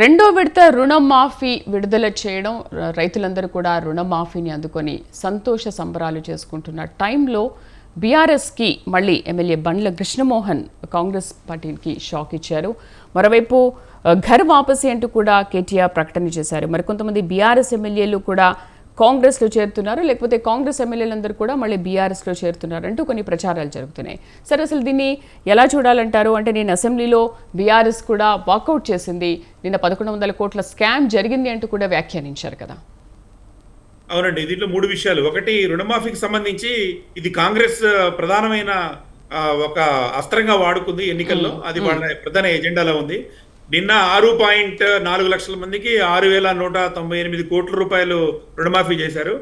రెండో విడత రుణమాఫీ విడుదల చేయడం రైతులందరూ కూడా రుణమాఫీని అందుకొని సంతోష సంబరాలు చేసుకుంటున్న టైంలో బీఆర్ఎస్కి మళ్ళీ ఎమ్మెల్యే బండ్ల కృష్ణమోహన్ కాంగ్రెస్ పార్టీకి షాక్ ఇచ్చారు. మరోవైపు ఘర్ వాపసీ అంటూ కూడా కేటీఆర్ ప్రకటన చేశారు. మరికొంతమంది బీఆర్ఎస్ ఎమ్మెల్యేలు కూడా కాంగ్రెస్లో చేరుతున్నారు లేకపోతే కాంగ్రెస్ ఎమ్మెల్యేలందరూ కూడా మళ్ళీ బీఆర్ఎస్లో చేరుతున్నారు అంటూ కొన్ని ప్రచారాలు జరుగుతున్నాయి. సరే అసలు దీన్ని ఎలా చూడాలంటారు? అంటే నేను అసెంబ్లీలో బీఆర్ఎస్ కూడా వాకౌట్ చేసింది నిన్న పదకొండు వందల కోట్ల స్కామ్ జరిగింది అంటూ కూడా వ్యాఖ్యానించారు కదా. అవునండి దీంట్లో మూడు విషయాలు. ఒకటి రుణమాఫీకి సంబంధించి ఇది కాంగ్రెస్ ప్రధానమైన ఒక అస్త్రంగా వాడుకుంది ఎన్నికల్లో. అది వాళ్ళ ప్రధాన ఎజెండాలో ఉంది. నిన్న ఆరు పాయింట్ నాలుగు లక్షల మందికి ఆరు వేల నూట తొంభై ఎనిమిది కోట్ల రూపాయలు రుణమాఫీ చేశారు.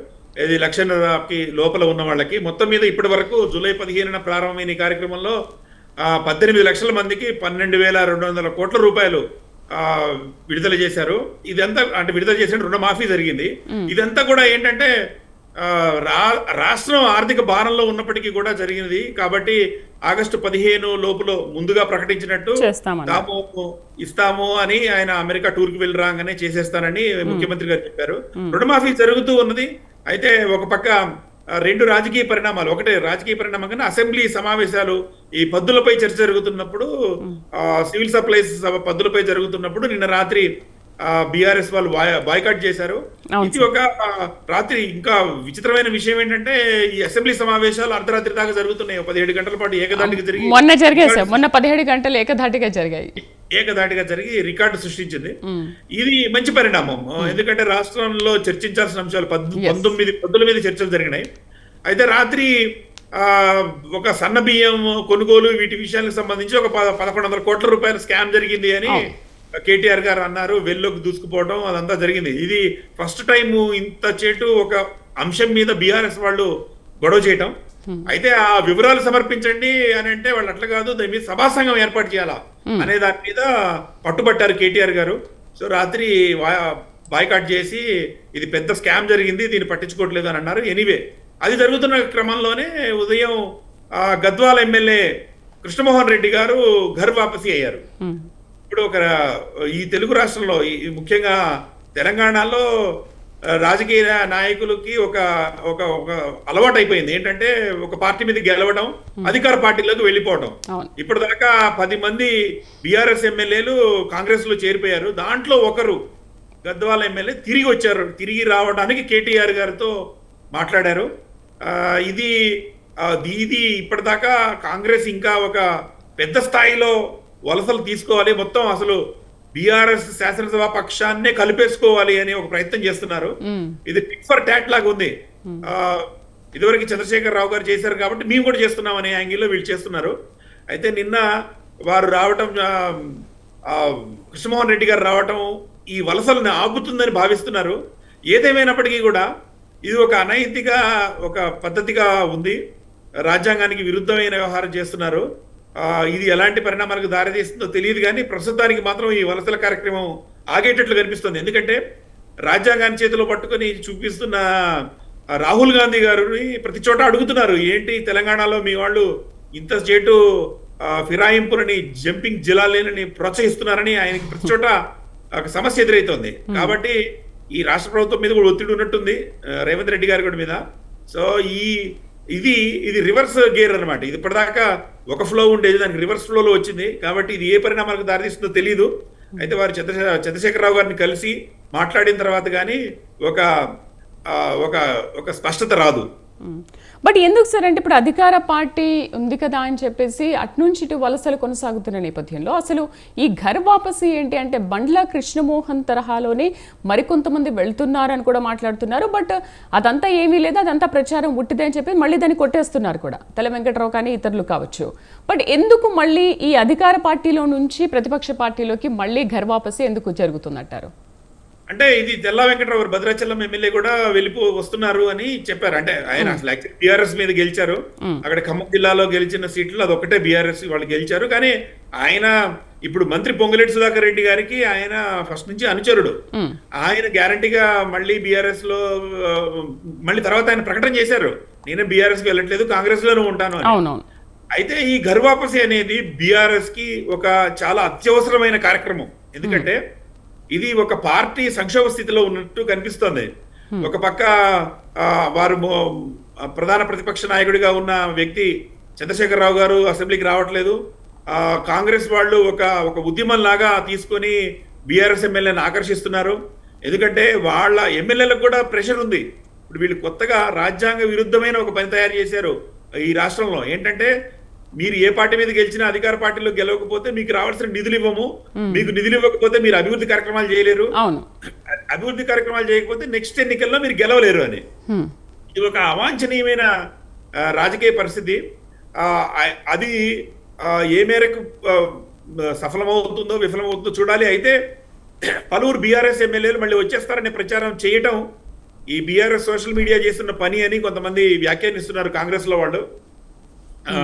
ఇది లక్షన్నరకి లోపల ఉన్న వాళ్ళకి. మొత్తం మీద ఇప్పటి వరకు జూలై పదిహేనున ప్రారంభమైన ఈ కార్యక్రమంలో ఆ, పద్దెనిమిది లక్షల మందికి పన్నెండు వేల రెండు వందల కోట్ల రూపాయలు ఆ, విడుదల చేశారు. ఇదంతా అంటే విడుదల చేసిన రుణమాఫీ జరిగింది. ఇదంతా కూడా ఏంటంటే రా రాష్ట్రం ఆర్థిక భారంలో ఉన్నప్పటికీ కూడా జరిగినది. కాబట్టి ఆగస్టు పదిహేను లోపల ముందుగా ప్రకటించినట్టు. తాము ఇస్తాము అని ఆయన అమెరికా టూర్కి వెళ్ళి రాగానే చేసేస్తానని ముఖ్యమంత్రి గారు చెప్పారు. రుణమాఫీ జరుగుతూ ఉన్నది. అయితే ఒక పక్క రెండు రాజకీయ పరిణామాలు ఒకటే రాజకీయ పరిణామం కన్నా అసెంబ్లీ సమావేశాలు ఈ పద్దులపై చర్చ జరుగుతున్నప్పుడు ఆ, సివిల్ సప్లైస్ పద్దులపై జరుగుతున్నప్పుడు నిన్న రాత్రి బీఆర్ఎస్ వాళ్ళు బాయ్కాట్ చేశారు. ఇది ఒక రాత్రి ఇంకా విచిత్రమైన విషయం ఏంటంటే ఈ అసెంబ్లీ సమావేశాలు అర్ధరాత్రి దాకా జరుగుతున్నాయి. పదిహేడు గంటల పాటు ఏకదాటికి జరిగి మొన్న జరిగాయి సార్. మొన్న పదిహేడు గంటలు ఏకధాటిగా జరిగాయి. ఏకదాటిగా జరిగి రికార్డు సృష్టించింది. ఇది మంచి పరిణామం. ఎందుకంటే రాష్ట్రంలో చర్చించాల్సిన అంశాలు పంతొమ్మిది పద్దుల మీద చర్చలు జరిగినాయి. అయితే రాత్రి ఆ, ఒక సన్న బియ్యం కొనుగోలు వీటి విషయాలకు సంబంధించి ఒక పదకొండు వందల కోట్ల రూపాయల స్కామ్ జరిగింది అని కేటీఆర్ గారు అన్నారు వెల్లోకి దూసుకుపోవడం అదంతా జరిగింది. ఇది ఫస్ట్ టైం ఇంత చేటు ఒక అంశం మీద బీఆర్ఎస్ వాళ్ళు గొడవ చేయటం. అయితే ఆ వివరాలు సమర్పించండి అని అంటే వాళ్ళు అట్లా కాదు దాని మీద సభా సంఘం ఏర్పాటు చేయాలా అనే దాని మీద పట్టుబట్టారు కేటీఆర్ గారు. సో రాత్రి బాయ్కాట్ చేసి ఇది పెద్ద స్కామ్ జరిగింది దీన్ని పట్టించుకోవట్లేదు అని అన్నారు. ఎనీవే అది జరుగుతున్న క్రమంలోనే ఉదయం ఆ, గద్వాల ఎమ్మెల్యే కృష్ణమోహన్ రెడ్డి గారు ఘర్ వాపసి అయ్యారు. ఇప్పుడు ఒక ఈ తెలుగు రాష్ట్రంలో ఈ ముఖ్యంగా తెలంగాణలో రాజకీయ నాయకులకి ఒక ఒక ఒక అలవాటు అయిపోయింది ఏంటంటే ఒక పార్టీ మీద గెలవడం అధికార పార్టీలోకి వెళ్ళిపోవడం. ఇప్పటిదాకా పది మంది బీఆర్ఎస్ ఎమ్మెల్యేలు కాంగ్రెస్లో చేరిపోయారు. దాంట్లో ఒకరు గద్వాల ఎమ్మెల్యే తిరిగి వచ్చారు. తిరిగి రావడానికి కేటీఆర్ గారితో మాట్లాడారు. ఇది ఇది ఇప్పటిదాకా కాంగ్రెస్ ఇంకా ఒక పెద్ద స్థాయిలో వలసలు తీసుకోవాలి. మొత్తం అసలు బీఆర్ఎస్ శాసనసభ పక్షాన్నే కలిపేసుకోవాలి అని ఒక ప్రయత్నం చేస్తున్నారు. ఇది టిక్ ఫర్ టాట్ లాగా ఉంది. ఇదివరకు చంద్రశేఖర్ రావు గారు చేశారు కాబట్టి మేము కూడా చేస్తున్నాం అనే యాంగిల్లో వీళ్ళు చేస్తున్నారు. అయితే నిన్న వారు రావటం కృష్ణమోహన్ రెడ్డి గారు రావటం ఈ వలసలను ఆపుతుందని భావిస్తున్నారు. ఏదేమైనప్పటికీ కూడా ఇది ఒక అనైతిక ఒక పద్ధతిగా ఉంది. రాజ్యాంగానికి విరుద్ధమైన వ్యవహారం చేస్తున్నారు. ఇది ఎలాంటి పరిణామాలకు దారితీస్తుందో తెలియదు కానీ ప్రస్తుతానికి మాత్రం ఈ వలసల కార్యక్రమం ఆగేటట్లు కనిపిస్తుంది. ఎందుకంటే రాజ్యాంగాన్ని చేతిలో పట్టుకొని చూపిస్తున్న రాహుల్ గాంధీ గారిని ప్రతి చోట అడుగుతున్నారు. ఏంటి తెలంగాణలో మీ వాళ్ళు ఇంత చేటు ఫిరాయింపులని జంపింగ్ జిల్లాలేనని ప్రోత్సహిస్తున్నారని ఆయనకి ప్రతి చోట ఒక సమస్య ఎదురవుతోంది కాబట్టి ఈ రాష్ట్ర ప్రభుత్వం మీద కూడా ఒత్తిడి ఉన్నట్టుంది రేవంత్ రెడ్డి గారి కూడా మీద. సో ఈ ఇది ఇది రివర్స్ గేర్ అనమాట ఇది ఇప్పటిదాకా ఒక ఫ్లో ఉండేది దానికి రివర్స్ ఫ్లోలో వచ్చింది. కాబట్టి ఇది ఏ పరిణామాలకు దారితీస్తుందో తెలియదు అయితే వారు చంద్రశే చంద్రశేఖరరావు గారిని కలిసి మాట్లాడిన తర్వాత కానీ ఒక ఒక ఒక స్పష్టత రాదు. బట్ ఎందుకు సార్ అంటే ఇప్పుడు అధికార పార్టీ ఉంది కదా అని చెప్పేసి అట్నుంచి ఇటు వలసలు కొనసాగుతున్న నేపథ్యంలో అసలు ఈ ఘర్ వాపసి ఏంటి అంటే బండ్ల కృష్ణమోహన్ తరహాలోనే మరికొంతమంది వెళ్తున్నారని కూడా మాట్లాడుతున్నారు. బట్ అదంతా ఏమీ లేదు అదంతా ప్రచారం ఉట్టిదే అని చెప్పి మళ్ళీ దాన్ని కొట్టేస్తున్నారు కూడా. తల వెంకట్రావు కానీ ఇతరులు కావచ్చు. బట్ ఎందుకు మళ్ళీ ఈ అధికార పార్టీలో నుంచి ప్రతిపక్ష పార్టీలోకి మళ్ళీ ఘర్ వాపసి ఎందుకు జరుగుతుందంటారు? అంటే ఇది తెల్ల వెంకటరావు భద్రాచలం ఎమ్మెల్యే కూడా వెళ్ళిపో వస్తున్నారు అని చెప్పారు. అంటే ఆయన అసలు యాక్చువల్లీ బీఆర్ఎస్ మీద గెలిచారు. అక్కడ ఖమ్మం జిల్లాలో గెలిచిన సీట్లు అది ఒకటే బీఆర్ఎస్ వాళ్ళు గెలిచారు. కానీ ఆయన ఇప్పుడు మంత్రి పొంగులేటి సుధాకర్ రెడ్డి గారికి ఆయన ఫస్ట్ నుంచి అనుచరుడు. మ్మ్. ఆయన గ్యారంటీగా మళ్ళీ బీఆర్ఎస్లో మళ్ళీ తర్వాత ఆయన ప్రకటన చేశారు. నేను బీఆర్ఎస్కి వెళ్ళట్లేదు కాంగ్రెస్లోనే ఉంటాను అయితే ఈ గర్వాపసి అనేది బీఆర్ఎస్కి ఒక చాలా అత్యవసరమైన కార్యక్రమం. ఎందుకంటే ఇది ఒక పార్టీ సంక్షోభ స్థితిలో ఉన్నట్టు కనిపిస్తోంది. ఒక పక్క వారు ప్రధాన ప్రతిపక్ష నాయకుడిగా ఉన్న వ్యక్తి చంద్రశేఖరరావు గారు అసెంబ్లీకి రావట్లేదు. ఆ, కాంగ్రెస్ వాళ్ళు ఒక ఒక ఉద్యమం లాగా తీసుకొని బీఆర్ఎస్ ఎమ్మెల్యేని ఆకర్షిస్తున్నారు. ఎందుకంటే వాళ్ళ ఎమ్మెల్యేలకు కూడా ప్రెషర్ ఉంది. ఇప్పుడు వీళ్ళు కొత్తగా రాజ్యాంగ విరుద్ధమైన ఒక పని తయారు చేశారు ఈ రాష్ట్రంలో. ఏంటంటే మీరు ఏ పార్టీ మీద గెలిచినా అధికార పార్టీలో గెలవకపోతే మీకు రావాల్సిన నిధులు ఇవ్వము మీకు నిధులు ఇవ్వకపోతే మీరు అభివృద్ధి కార్యక్రమాలు చేయలేరు. అభివృద్ధి కార్యక్రమాలు చేయకపోతే నెక్స్ట్ ఎన్నికల్లో మీరు గెలవలేరు అని. ఇది ఒక అవాంఛనీయమైన రాజకీయ పరిస్థితి. అది ఏ మేరకు సఫలమవుతుందో విఫలమవుతుందో చూడాలి. అయితే పలువురు బీఆర్ఎస్ ఎమ్మెల్యేలు మళ్ళీ వచ్చేస్తారనే ప్రచారం చేయటం ఈ బీఆర్ఎస్ సోషల్ మీడియా చేస్తున్న పని అని కొంతమంది వ్యాఖ్యానిస్తున్నారు కాంగ్రెస్లో వాళ్ళు. ఆ,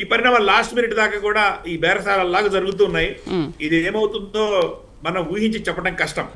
ఈ పరిణామాలు లాస్ట్ మినిట్ దాకా కూడా ఈ బేరసాలలాగా జరుగుతున్నాయి. ఇది ఏమవుతుందో మనం ఊహించి చెప్పడం కష్టం